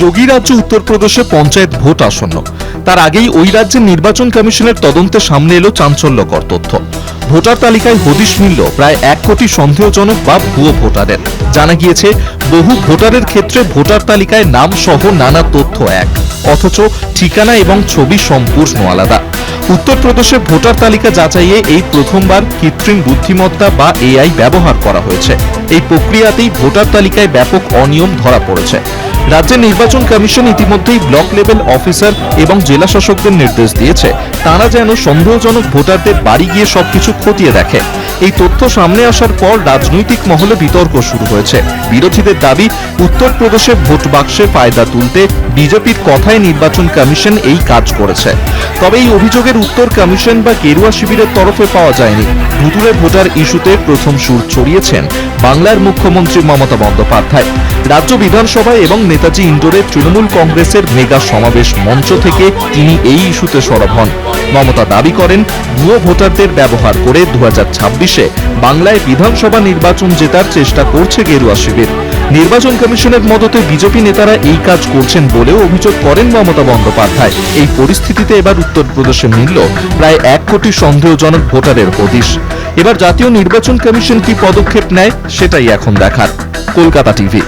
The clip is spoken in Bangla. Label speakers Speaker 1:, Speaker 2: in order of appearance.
Speaker 1: যোগী রাজ্য উত্তরপ্রদেশে পঞ্চায়েত ভোট আসন্ন। তার আগেই ওই রাজ্যের নির্বাচন কমিশনের তদন্তে সামনে এলো চাঞ্চল্যকর তথ্য। ভোটার তালিকায় হদিশ মিলল প্রায় এক কোটি সন্দেহজনক বা ভুয়ো ভোটারের। জানা গিয়েছে, বহু ভোটারের ক্ষেত্রে ভোটার তালিকায় নাম সহ নানা তথ্য এক। অথচ ঠিকানা এবং ছবি সম্পূর্ণ আলাদা। উত্তরপ্রদেশে ভোটার তালিকা যাচাইয়ে এই প্রথমবার কৃত্রিম বুদ্ধিমত্তা বা এআই ব্যবহার করা হয়েছে। এই প্রক্রিয়াতেই ভোটার তালিকায় ব্যাপক অনিয়ম ধরা পড়েছে। রাজ্যের নির্বাচন কমিশন ইতিমধ্যেই ব্লক লেভেল অফিসার এবং জেলা শাসকদের নির্দেশ দিয়েছে। তারা যেন সন্দেহজনক ভোটারদের বাড়ি গিয়ে সবকিছু খতিয়ে দেখে। এই তথ্য সামনে আসার পর রাজনৈতিক মহলে বিতর্ক শুরু হয়েছে। বিরোধীদের দাবি, উত্তরপ্রদেশে ভোট বাক্সে ফায়দা তুলতে বিজেপির কথায় নির্বাচন কমিশন এই কাজ করেছে। তবে এই অভিযোগের উত্তর কমিশন বা গেরুয়া শিবিরের তরফে পাওয়া যায়নি। ভুতুরে ভোটার ইস্যুতে প্রথম সুর ছড়িয়েছেন বাংলার মুখ্যমন্ত্রী মমতা বন্দ্যোপাধ্যায়। রাজ্য বিধানসভায় এবং নেতাজি ইন্ডোরে তৃণমূল কংগ্রেসের মেগা সমাবেশ মঞ্চ থেকে তিনি এই ইস্যুতে সরব হন। মমতা দাবি করেন, ভুয়ো ভোটারদের ব্যবহার করে দু ছাব্বিশে বাংলায় বিধানসভা নির্বাচন জেতার চেষ্টা করছে গেরুয়া শিবির। নির্বাচন কমিশনের মদতে বিজেপি নেতারা এই কাজ করছেন বলেও অভিযোগ করেন মমতা বন্দ্যোপাধ্যায়। এই পরিস্থিতিতে এবার উত্তরপ্রদেশে মিলল প্রায় এক কোটি সন্দেহজনক ভোটারের হদিশ। এবার জাতীয় নির্বাচন কমিশন কি পদক্ষেপ নেয়, সেটাই এখন দেখার। কলকাতা টিভি।